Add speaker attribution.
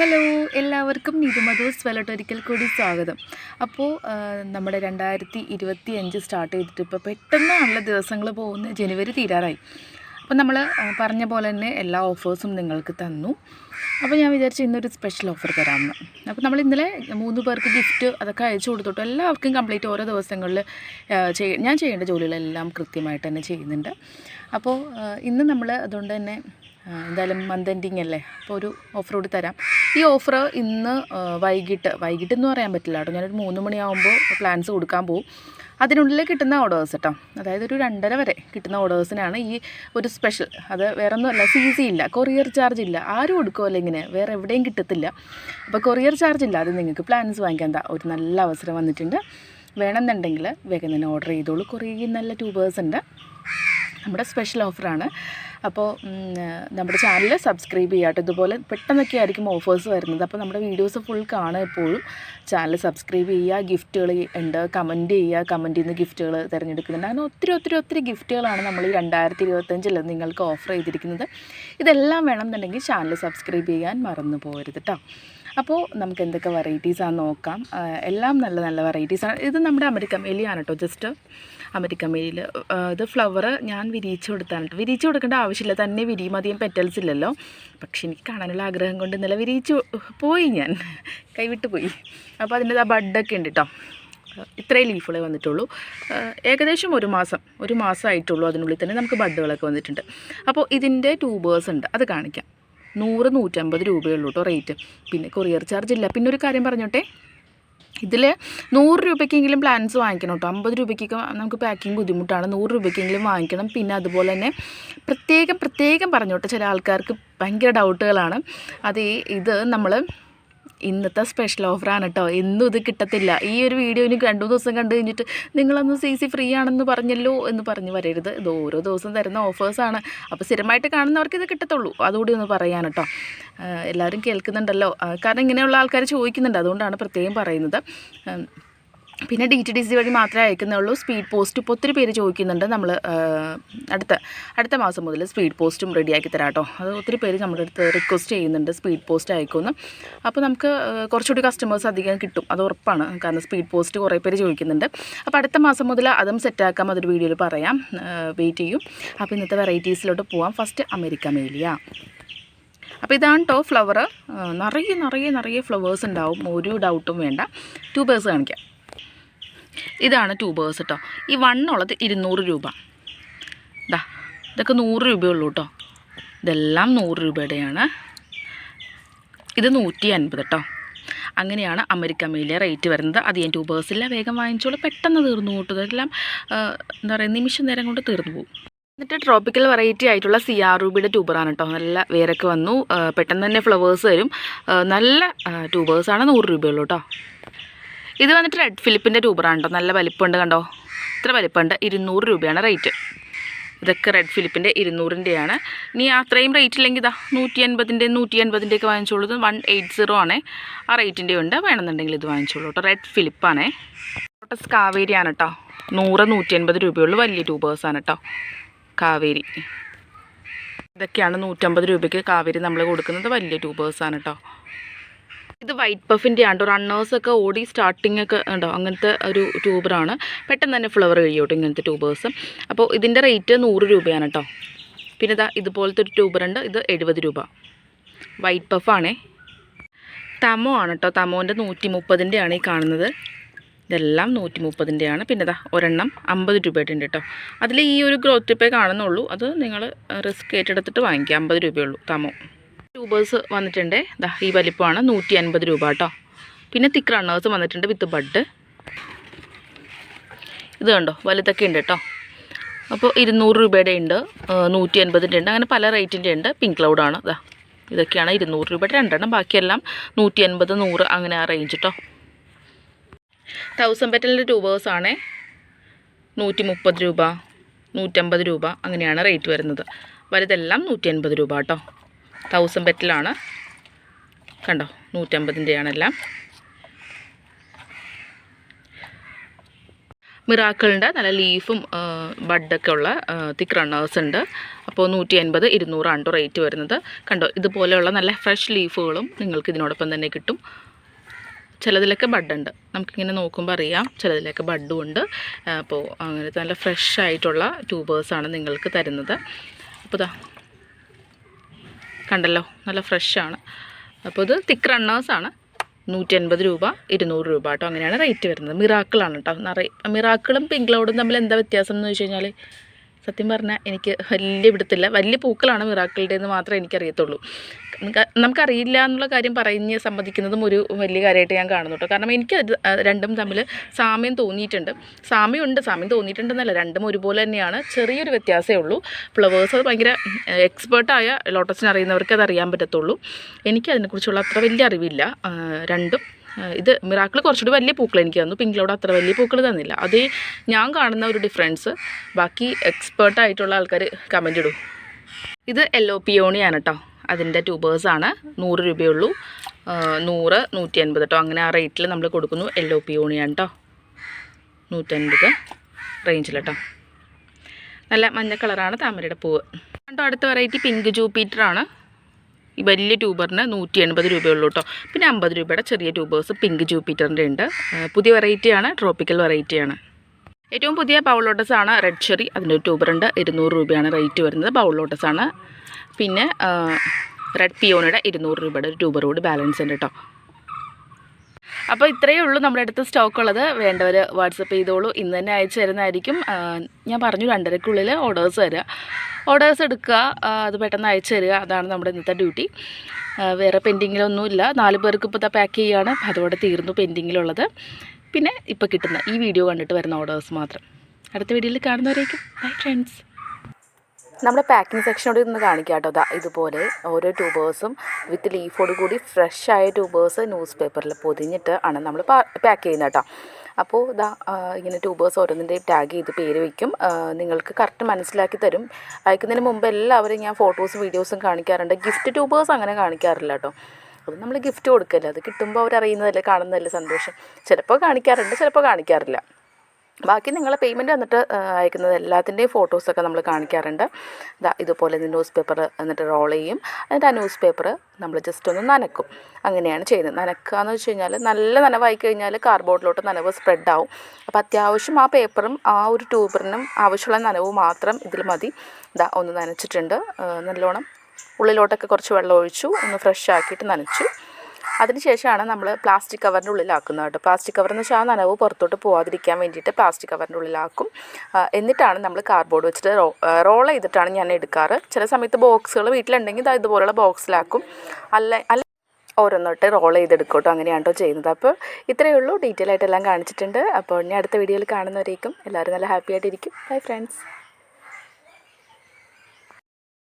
Speaker 1: Hello എല്ലാവർക്കും നിതുമധൂസ് വെലട്ടൊരിക്കൽ കൂടി സ്വാഗതം. അപ്പോൾ നമ്മുടെ രണ്ടായിരത്തി ഇരുപത്തി അഞ്ച് സ്റ്റാർട്ട് ചെയ്തിട്ട് ഇപ്പോൾ പെട്ടെന്ന് നല്ല ദിവസങ്ങൾ പോകുന്ന ജനുവരി തീരാറായി. അപ്പോൾ നമ്മൾ പറഞ്ഞ പോലെ തന്നെ എല്ലാ ഓഫേഴ്സും നിങ്ങൾക്ക് തന്നു. അപ്പോൾ ഞാൻ വിചാരിച്ചു ഇന്നൊരു സ്പെഷ്യൽ ഓഫർ തരാമെന്ന് അപ്പോൾ നമ്മൾ ഇന്നലെ മൂന്ന് പേർക്ക് ഗിഫ്റ്റ് അതൊക്കെ അയച്ചു കൊടുത്തിട്ടു. എല്ലാവർക്കും കംപ്ലീറ്റ് ഓരോ ദിവസങ്ങളിൽ ചെയ്യ ഞാൻ ചെയ്യേണ്ട ജോലികളെല്ലാം കൃത്യമായിട്ട് തന്നെ ചെയ്യുന്നുണ്ട്. അപ്പോൾ ഇന്ന് നമ്മൾ അതുകൊണ്ട് തന്നെ എന്തായാലും മന്ത് എൻഡിങ് അല്ലേ? അപ്പോൾ ഒരു ഓഫർ കൂടി തരാം. ഈ ഓഫർ ഇന്ന് വൈകിട്ട് വൈകിട്ടെന്ന് പറയാൻ പറ്റില്ല കേട്ടോ. ഞാനൊരു മൂന്ന് മണിയാകുമ്പോൾ പ്ലാൻസ് കൊടുക്കാൻ പോകും അതിനുള്ളിൽ കിട്ടുന്ന ഓർഡേഴ്സ് കേട്ടോ അതായത് ഒരു രണ്ടര വരെ കിട്ടുന്ന ഓർഡേഴ്സിനാണ് ഈ ഒരു സ്പെഷ്യൽ അത് വേറെ ഒന്നുമല്ല സി സി ഇല്ല കൊറിയർ ചാർജ് ഇല്ല. ആരും കൊടുക്കുമല്ലോ ഇങ്ങനെ. വേറെ എവിടെയും കിട്ടത്തില്ല. അപ്പോൾ കൊറിയർ ചാർജ് ഇല്ല. അത് നിങ്ങൾക്ക് പ്ലാൻസ് വാങ്ങിക്കാൻ ഒരു നല്ല അവസരം വന്നിട്ടുണ്ട്. വേണമെന്നുണ്ടെങ്കിൽ വേഗം തന്നെ ഓർഡർ ചെയ്തോളൂ. കുറേ നല്ല ട്യൂബേഴ്സ് ഉണ്ട്. നമ്മുടെ സ്പെഷ്യൽ ഓഫറാണ് അപ്പോൾ നമ്മുടെ ചാനൽ സബ്സ്ക്രൈബ് ചെയ്യാട്ടോ. ഇതുപോലെ പെട്ടെന്നൊക്കെ ആയിരിക്കും ഓഫേഴ്സ് വരുന്നത്. അപ്പോൾ നമ്മുടെ വീഡിയോസ് ഫുൾ കാണുക എപ്പോഴും. ചാനൽ സബ്സ്ക്രൈബ് ചെയ്യുക ഗിഫ്റ്റുകൾ ഉണ്ട് കമന്റ് ചെയ്യുക കമന്റിൽ നിന്ന് ഗിഫ്റ്റുകൾ തിരഞ്ഞെടുക്കുന്നുണ്ട്. അങ്ങനെ ഒത്തിരി ഒത്തിരി ഒത്തിരി ഗിഫ്റ്റുകളാണ് നമ്മൾ ഈ രണ്ടായിരത്തി ഇരുപത്തഞ്ചിൽ നിങ്ങൾക്ക് ഓഫർ ചെയ്തിരിക്കുന്നത്. ഇതെല്ലാം വേണമെന്നുണ്ടെങ്കിൽ ചാനൽ സബ്സ്ക്രൈബ് ചെയ്യാൻ മറന്നു പോകരുത് കേട്ടോ അപ്പോൾ നമുക്ക് എന്തൊക്കെ വെറൈറ്റീസാണ് നോക്കാം. എല്ലാം നല്ല നല്ല വെറൈറ്റീസാണ് ഇത് നമ്മുടെ അമരിക്കൻ മേലിയാണ് കേട്ടോ ജസ്റ്റ് അമരിക്കൻ മേലിൽ ഇത് ഫ്ലവർ ഞാൻ വിരിയിച്ച് കൊടുത്താണ് കേട്ടോ വിരിയിച്ച് കൊടുക്കേണ്ട ആവശ്യമില്ല. തന്നെ വിരിയും അധികം പെറ്റൽസ് ഇല്ലല്ലോ. പക്ഷെ എനിക്ക് കാണാനുള്ള ആഗ്രഹം കൊണ്ട് ഇന്നലെ വിരിയിച്ചു പോയി ഞാൻ. കൈവിട്ട് പോയി. അപ്പോൾ അതിന്റെ ആ ബഡൊക്കെ ഉണ്ട് കേട്ടോ ഇത്രയും ലീഫുകളെ വന്നിട്ടുള്ളൂ. ഏകദേശം ഒരു മാസം ഒരു മാസമായിട്ടുള്ളൂ അതിനുള്ളിൽ തന്നെ നമുക്ക് ബഡുകളൊക്കെ വന്നിട്ടുണ്ട്. അപ്പോൾ ഇതിന്റെ ട്യൂബേഴ്സ് ഉണ്ട്. അത് കാണിക്കാം. നൂറ് നൂറ്റമ്പത് രൂപയുള്ളൂ കേട്ടോ റേറ്റ്. പിന്നെ കൊറിയർ ചാർജ് ഇല്ല. പിന്നെ ഒരു കാര്യം പറഞ്ഞോട്ടെ? ഇതിൽ നൂറ് രൂപയ്ക്കെങ്കിലും പ്ലാൻസ് വാങ്ങിക്കണം കേട്ടോ അമ്പത് രൂപയ്ക്കൊക്കെ നമുക്ക് പാക്കിങ് ബുദ്ധിമുട്ടാണ്. നൂറ് രൂപയ്ക്കെങ്കിലും വാങ്ങിക്കണം. പിന്നെ അതുപോലെ തന്നെ പ്രത്യേകം പ്രത്യേകം പറഞ്ഞോട്ടെ? ചില ആൾക്കാർക്ക് ഭയങ്കര ഡൗട്ടുകളാണ് അത് ഇത് നമ്മൾ ഇന്നത്തെ സ്പെഷ്യൽ ഓഫറാണ് കേട്ടോ എന്നും ഇത് കിട്ടത്തില്ല. ഈ ഒരു വീഡിയോ ഇനി രണ്ടു ദിവസം കണ്ടു കഴിഞ്ഞിട്ട് നിങ്ങളന്ന് സി സി ഫ്രീ ആണെന്ന് പറഞ്ഞല്ലോ എന്ന് പറഞ്ഞ് വരരുത്. ഇത് ഓരോ ദിവസം തരുന്ന ഓഫേഴ്സാണ് അപ്പോൾ സ്ഥിരമായിട്ട് കാണുന്നവർക്ക് ഇത് കിട്ടത്തുള്ളൂ. അതുകൂടി ഒന്ന് പറയാൻ കേട്ടോ എല്ലാവരും കേൾക്കുന്നുണ്ടല്ലോ. കാരണം ഇങ്ങനെയുള്ള ആൾക്കാർ ചോദിക്കുന്നുണ്ട്. അതുകൊണ്ടാണ് പ്രത്യേകം പറയുന്നത്. പിന്നെ ഡി ടി ഡി സി വഴി മാത്രമേ അയക്കുന്നുള്ളൂ. സ്പീഡ് പോസ്റ്റ് ഇപ്പോൾ ഒത്തിരി പേര് ചോദിക്കുന്നുണ്ട്. നമ്മൾ അടുത്ത അടുത്ത മാസം മുതൽ സ്പീഡ് പോസ്റ്റും റെഡിയാക്കി തരാം കേട്ടോ അത് ഒത്തിരി പേര് നമ്മുടെ അടുത്ത് റിക്വസ്റ്റ് ചെയ്യുന്നുണ്ട്. സ്പീഡ് പോസ്റ്റ് അയക്കുമെന്ന്. അപ്പോൾ നമുക്ക് കുറച്ചുകൂടി കസ്റ്റമേഴ്സ് അധികം കിട്ടും. അത് ഉറപ്പാണ്. കാരണം സ്പീഡ് പോസ്റ്റ് കുറേ പേര് ചോദിക്കുന്നുണ്ട്. അപ്പോൾ അടുത്ത മാസം മുതൽ അതും സെറ്റാക്കാം അതൊരു വീഡിയോയിൽ പറയാം. വെയിറ്റ് ചെയ്യും. അപ്പോൾ ഇന്നത്തെ വെറൈറ്റീസിലോട്ട് പോവാം. ഫസ്റ്റ് അമേരിക്ക മേലിയ അപ്പോൾ ഇതാണ് കേട്ടോ ഫ്ലവർ നിറയെ നിറയെ നിറയെ ഫ്ലവേഴ്സ് ഉണ്ടാവും. ഒരു ഡൗട്ടും വേണ്ട. ട്യൂബേഴ്സ് കാണിക്കാം. ഇതാണ് ട്യൂബേഴ്സ് കേട്ടോ ഈ വണ്ണുള്ളത് ഇരുന്നൂറ് രൂപ. ഇതാ ഇതൊക്കെ നൂറ് രൂപയുള്ളൂ കേട്ടോ ഇതെല്ലാം നൂറ് രൂപയുടെയാണ്. ഇത് നൂറ്റി അൻപത് കേട്ടോ അങ്ങനെയാണ് അമേരിക്ക മേലെ റേറ്റ് വരുന്നത്. അത് ഞാൻ ട്യൂബേഴ്സില്ല വേഗം വാങ്ങിച്ചോളൂ. പെട്ടെന്ന് തീർന്നു കൂട്ടും ഇതെല്ലാം എന്താ പറയുക നിമിഷ നേരം കൊണ്ട് തീർന്നു പോകും. എന്നിട്ട് ട്രോപ്പിക്കൽ വെറൈറ്റി ആയിട്ടുള്ള സിയാർ റൂബിയുടെ ട്യൂബറാണ് കേട്ടോ നല്ല വേരൊക്കെ വന്നു. പെട്ടെന്ന് തന്നെ ഫ്ലവേഴ്സ് വരും. നല്ല ട്യൂബേഴ്സാണ് നൂറ് രൂപയുള്ളൂ കേട്ടോ ഇത് വന്നിട്ട് റെഡ് ഫിലിപ്പിന്റെ രൂപറാണോ നല്ല വലിപ്പമുണ്ട് കണ്ടോ? ഇത്ര വലിപ്പമുണ്ട്. ഇരുന്നൂറ് രൂപയാണ് റേറ്റ് ഇതൊക്കെ റെഡ് ഫിലിപ്പിന്റെ ഇരുന്നൂറിന്റെയാണ് ഇനി അത്രയും റേറ്റ് ഇല്ലെങ്കിൽ ഇതാ നൂറ്റി അൻപതിന്റെ നൂറ്റി അൻപതിന്റെ ഒക്കെ വാങ്ങിച്ചോളൂ. ഇത് വൺ എയ്റ്റ് സീറോ ആണേ. ആ റേറ്റിന്റെ ഉണ്ട്. വേണമെന്നുണ്ടെങ്കിൽ ഇത് വാങ്ങിച്ചോളൂ കേട്ടോ. റെഡ് ഫിലിപ്പാണേ ലോട്ടസ് കാവേരിയാണ് കേട്ടോ. നൂറ് നൂറ്റി അൻപത് രൂപയുള്ളൂ. വലിയ ട്യൂബേഴ്സാണ് കേട്ടോ. കാവേരി. ഇതൊക്കെയാണ് നൂറ്റമ്പത് രൂപയ്ക്ക് കാവേരി നമ്മൾ കൊടുക്കുന്നത്. വലിയ ട്യൂബേഴ്സാണ് കേട്ടോ. ഇത് വൈറ്റ് പഫിന്റെ ആണ്. റണ്ണേഴ്സൊക്കെ ഓടി സ്റ്റാർട്ടിംഗ് ഒക്കെ ഉണ്ടോ? അങ്ങനത്തെ ഒരു ട്യൂബറാണ് പെട്ടെന്ന് തന്നെ ഫ്ലവർ കഴിയോട്ടോ ഇങ്ങനത്തെ ട്യൂബേഴ്സ് അപ്പോൾ ഇതിന്റെ റേറ്റ് നൂറ് രൂപയാണ് കേട്ടോ പിന്നെ ഇതാ ഇതുപോലത്തെ ഒരു ട്യൂബറുണ്ട് ഇത് എഴുപത് രൂപ. വൈറ്റ് പഫാണേ തമോ ആണ് കേട്ടോ തമോന്റെ നൂറ്റി മുപ്പതിന്റെയാണ് ഈ കാണുന്നത്. ഇതെല്ലാം നൂറ്റി മുപ്പതിന്റെയാണ് പിന്നെ ഇതാ ഒരെണ്ണം അമ്പത് രൂപയുടെ ഉണ്ട് കേട്ടോ അതിൽ ഈ ഒരു ഗ്രോത്ത് ടിപ്പേ കാണുന്നുള്ളൂ. അത് നിങ്ങൾ റിസ്ക് ഏറ്റെടുത്തിട്ട് വാങ്ങിക്കുക. അമ്പത് രൂപയുള്ളൂ തമോ ട്യൂബേഴ്സ് വന്നിട്ടുണ്ട്. ദാ ഈ വലിപ്പമാണ്. നൂറ്റി അൻപത് രൂപ കേട്ടോ. പിന്നെ തിക്ക് റണ്ണേഴ്സ് വന്നിട്ടുണ്ട് വിത്ത് ബഡ് ഇത് കണ്ടോ? വലുതൊക്കെ ഉണ്ട് കേട്ടോ. അപ്പോൾ ഇരുന്നൂറ് രൂപയുടെ ഉണ്ട്. നൂറ്റി അൻപതിന്റെ ഉണ്ട്. അങ്ങനെ പല റേറ്റിന്റെ ഉണ്ട്. പിങ്ക് ക്ലൗഡാണ് ഇതാ ഇതൊക്കെയാണ് ഇരുന്നൂറ് രൂപയുടെ രണ്ടെണ്ണം. ബാക്കിയെല്ലാം നൂറ്റി അൻപത് നൂറ് അങ്ങനെ ആ റേഞ്ച് കേട്ടോ തൗസൻഡ് പെറ്റലിന്റെ ട്യൂബേഴ്സാണേ നൂറ്റി മുപ്പത് രൂപ നൂറ്റമ്പത് രൂപ അങ്ങനെയാണ് റേറ്റ് വരുന്നത്. വലുതെല്ലാം നൂറ്റി അൻപത് രൂപ കേട്ടോ. തൗസൻഡ് ബെറ്റിലാണ് കണ്ടോ നൂറ്റമ്പതിന്റെയാണെല്ലാം മിറാക്കിളിന്റെ നല്ല ലീഫും ബഡൊക്കെ ഉള്ള തിക്ക് റണ്ണേഴ്സ് ഉണ്ട്. അപ്പോൾ നൂറ്റി അൻപത് ഇരുന്നൂറാണ് റേറ്റ് വരുന്നത്. കണ്ടോ ഇതുപോലെയുള്ള നല്ല ഫ്രഷ് ലീഫുകളും നിങ്ങൾക്ക് ഇതിനോടൊപ്പം തന്നെ കിട്ടും. ചിലതിലൊക്കെ ബഡുണ്ട്. നമുക്കിങ്ങനെ നോക്കുമ്പോൾ അറിയാം ചിലതിലൊക്കെ ബഡും ഉണ്ട് അപ്പോൾ അങ്ങനത്തെ നല്ല ഫ്രഷ് ആയിട്ടുള്ള ട്യൂബേഴ്സാണ് നിങ്ങൾക്ക് തരുന്നത്. അപ്പോൾ കണ്ടല്ലോ നല്ല ഫ്രഷാണ് അപ്പോൾ ഇത് തിക്ക് റണ്ണേഴ്സാണ് നൂറ്റി അൻപത് രൂപ ഇരുന്നൂറ് രൂപ കേട്ടോ. അങ്ങനെയാണ് റേറ്റ് വരുന്നത്. മിറാക്കിളാണ് കേട്ടോ. നിറയെ മിറാക്കിളും പിങ്ക് ക്ലൗഡും തമ്മിൽ എന്താ വ്യത്യാസം എന്ന് വെച്ച് കഴിഞ്ഞാൽ സത്യം പറഞ്ഞാൽ എനിക്ക് വലിയ പിടുത്തില്ല വലിയ പൂക്കളാണ് മിറാക്കിളുടെ എന്ന് മാത്രമേ എനിക്കറിയത്തുള്ളൂ. നമുക്കറിയില്ല എന്നുള്ള കാര്യം പറഞ്ഞ് സമ്മതിക്കുന്നതും ഒരു വലിയ കാര്യമായിട്ട് ഞാൻ കാണുന്നു കേട്ടോ കാരണം എനിക്ക് രണ്ടും തമ്മിൽ സാമ്യം തോന്നിയിട്ടുണ്ട്. സാമ്യം ഉണ്ട് സാമ്യം തോന്നിയിട്ടുണ്ടെന്നല്ല രണ്ടും ഒരുപോലെ തന്നെയാണ്. ചെറിയൊരു വ്യത്യാസമേ ഉള്ളൂ. ഫ്ലവേഴ്സ് അത് ഭയങ്കര എക്സ്പേർട്ടായ ലോട്ടസിന് അറിയുന്നവർക്ക് അത് അറിയാൻ പറ്റത്തുള്ളൂ. എനിക്ക് അതിനെക്കുറിച്ചുള്ള അത്ര വലിയ അറിവില്ല. രണ്ടും ഇത് മിറാക്കിൾ കുറച്ചുകൂടി വലിയ പൂക്കൾ എനിക്ക് തന്നു. പിങ്കിലോട് അത്ര വലിയ പൂക്കൾ തന്നില്ല. അത് ഞാൻ കാണുന്ന ഒരു ഡിഫറൻസ്. ബാക്കി എക്സ്പേർട്ടായിട്ടുള്ള ആൾക്കാർ കമന്റ് ഇടൂ. ഇത് യെല്ലോ പിയോണിയാണ് കേട്ടോ അതിന്റെ ട്യൂബേഴ്സാണ് നൂറ് രൂപയുള്ളൂ. നൂറ് നൂറ്റി അൻപത് കേട്ടോ അങ്ങനെ ആ റേറ്റിൽ നമ്മൾ കൊടുക്കുന്നു. യെല്ലോ പിയോണിയാണ് കേട്ടോ നൂറ്റൻപത് റേഞ്ചിൽ കേട്ടോ നല്ല മഞ്ഞ കളറാണ് താമരയുടെ പൂവ്. കേട്ടോ അടുത്ത വെറൈറ്റി പിങ്ക് ജൂപ്പിറ്ററാണ് ഈ വലിയ ട്യൂബറിന് നൂറ്റി എൺപത് രൂപയുള്ളൂ കേട്ടോ പിന്നെ അമ്പത് രൂപയുടെ ചെറിയ ട്യൂബേഴ്സ് പിങ്ക് ജൂപ്പിറ്ററിന്റെ ഉണ്ട്. പുതിയ വെറൈറ്റിയാണ് ട്രോപ്പിക്കൽ വെറൈറ്റിയാണ് ഏറ്റവും പുതിയ ബൗൾ ആണ് റെഡ് ചെറി അതിന്റെ ഒരു ട്യൂബറുണ്ട് ഇരുന്നൂറ് രൂപയാണ് റേറ്റ് വരുന്നത് ബൗൾ ആണ്. പിന്നെ റെഡ് പിയോണിയുടെ ഇരുന്നൂറ് രൂപയുടെ ഒരു ട്യൂബർ കൂടി ബാലൻസ് ഉണ്ട് കേട്ടോ അപ്പോൾ ഇത്രയേ ഉള്ളൂ നമ്മുടെ അടുത്ത് സ്റ്റോക്ക് ഉള്ളത്. വേണ്ടവർ വാട്സപ്പ് ചെയ്തോളൂ. ഇന്ന് തന്നെ അയച്ചു തരുന്നതായിരിക്കും. ഞാൻ പറഞ്ഞു രണ്ടരക്കുള്ളിൽ ഓർഡേഴ്സ് തരിക ഓർഡേഴ്സ് എടുക്കുക. അത് പെട്ടെന്ന് അയച്ചു തരിക. അതാണ് നമ്മുടെ ഇന്നത്തെ ഡ്യൂട്ടി വേറെ പെൻഡിങ്ങിലൊന്നുമില്ല നാല് പേർക്ക് ഇപ്പോൾ പാക്ക് ചെയ്യുകയാണ് അതോടെ തീർന്നു പെൻഡിങ്ങിലുള്ളത് പിന്നെ ഇപ്പോൾ കിട്ടുന്ന ഈ വീഡിയോ കണ്ടിട്ട് വരുന്ന ഓർഡേഴ്സ് മാത്രം. അടുത്ത വീഡിയോയിൽ കാണുന്നവരേക്കും. ബൈ ഫ്രണ്ട്സ് നമ്മുടെ പാക്കിംഗ് സെക്ഷനോട് ഇന്ന് കാണിക്കാം കേട്ടോ. അതാ ഇതുപോലെ ഓരോ ട്യൂബേഴ്സും വിത്ത് ലീഫോട് കൂടി ഫ്രഷ് ആയ ട്യൂബേഴ്സ് ന്യൂസ് പേപ്പറിൽ പൊതിഞ്ഞിട്ട് ആണ് നമ്മൾ പാക്ക് ചെയ്യുന്നത് കേട്ടോ. അപ്പോൾ ഇതാ ഇങ്ങനെ ട്യൂബേഴ്സ് ഓരോന്നിന്റെയും ടാഗ് ചെയ്ത് പേര് വയ്ക്കും നിങ്ങൾക്ക് കറക്റ്റ് മനസ്സിലാക്കി തരും. അയക്കുന്നതിന് മുമ്പ് എല്ലാവരും ഞാൻ ഫോട്ടോസും വീഡിയോസും കാണിക്കാറുണ്ട്. ഗിഫ്റ്റ് ട്യൂബേഴ്സ് അങ്ങനെ കാണിക്കാറില്ല കേട്ടോ. അത് നമ്മൾ ഗിഫ്റ്റ് കൊടുക്കല്ലേ? അത് കിട്ടുമ്പോൾ അവരറിയുന്നതല്ലേ കാണുന്നതല്ലേ സന്തോഷം. ചിലപ്പോൾ കാണിക്കാറുണ്ട് ചിലപ്പോൾ കാണിക്കാറില്ല. ബാക്കി നിങ്ങളെ പേയ്മെന്റ് വന്നിട്ട് അയക്കുന്നത് എല്ലാത്തിന്റെയും ഫോട്ടോസൊക്കെ നമ്മൾ കാണിക്കാറുണ്ട്. ഇതാ ഇതുപോലെ ന്യൂസ് പേപ്പർ എന്നിട്ട് റോൾ ചെയ്യും. എന്നിട്ട് ആ ന്യൂസ് പേപ്പർ നമ്മൾ ജസ്റ്റ് ഒന്ന് നനക്കും. അങ്ങനെയാണ് ചെയ്യുന്നത്. നനക്കുക എന്ന് വെച്ച് കഴിഞ്ഞാൽ നല്ല നനവായി കഴിഞ്ഞാൽ കാർബോർഡിലോട്ട് നനവ് സ്പ്രെഡ് ആവും. അപ്പോൾ അത്യാവശ്യം ആ പേപ്പറും ആ ഒരു ട്യൂബറിനും ആവശ്യമുള്ള നനവ് മാത്രം ഇതിൽ മതി. ഇതാ ഒന്ന് നനച്ചിട്ടുണ്ട്. നല്ലോണം ഉള്ളിലോട്ടൊക്കെ കുറച്ച് വെള്ളം ഒഴിച്ചു ഒന്ന് ഫ്രഷ് ആക്കിയിട്ട് നനച്ചു. അതിനുശേഷമാണ് നമ്മൾ പ്ലാസ്റ്റിക് കവറിന്റെ ഉള്ളിലാക്കുന്നത് കേട്ടോ. പ്ലാസ്റ്റിക് കവർ എന്ന് വെച്ചാൽ ആ നനവ് പുറത്തോട്ട് പോകാതിരിക്കാൻ വേണ്ടിയിട്ട് പ്ലാസ്റ്റിക് കവറിന്റെ ഉള്ളിലാക്കും. എന്നിട്ടാണ് നമ്മൾ കാർഡ്ബോർഡ് വെച്ചിട്ട് റോ റോൾ ചെയ്തിട്ടാണ് ഞാൻ എടുക്കാറ്. ചില സമയത്ത് ബോക്സുകൾ വീട്ടിലുണ്ടെങ്കിൽ ദാ ഇതുപോലുള്ള ബോക്സിലാക്കും അല്ല അല്ല ഓരോന്നോട്ട് റോൾ ചെയ്തെടുക്കും കേട്ടോ. അങ്ങനെയാണ് ചെയ്യുന്നത്. അപ്പോൾ ഇത്രയേ ഉള്ളൂ. ഡീറ്റെയിൽ ആയിട്ടെല്ലാം കാണിച്ചിട്ടുണ്ട്. അപ്പോൾ ഇനി അടുത്ത വീഡിയോയിൽ കാണുന്നവരേക്കും എല്ലാവരും നല്ല ഹാപ്പി ആയിട്ടിരിക്കും. Bye friends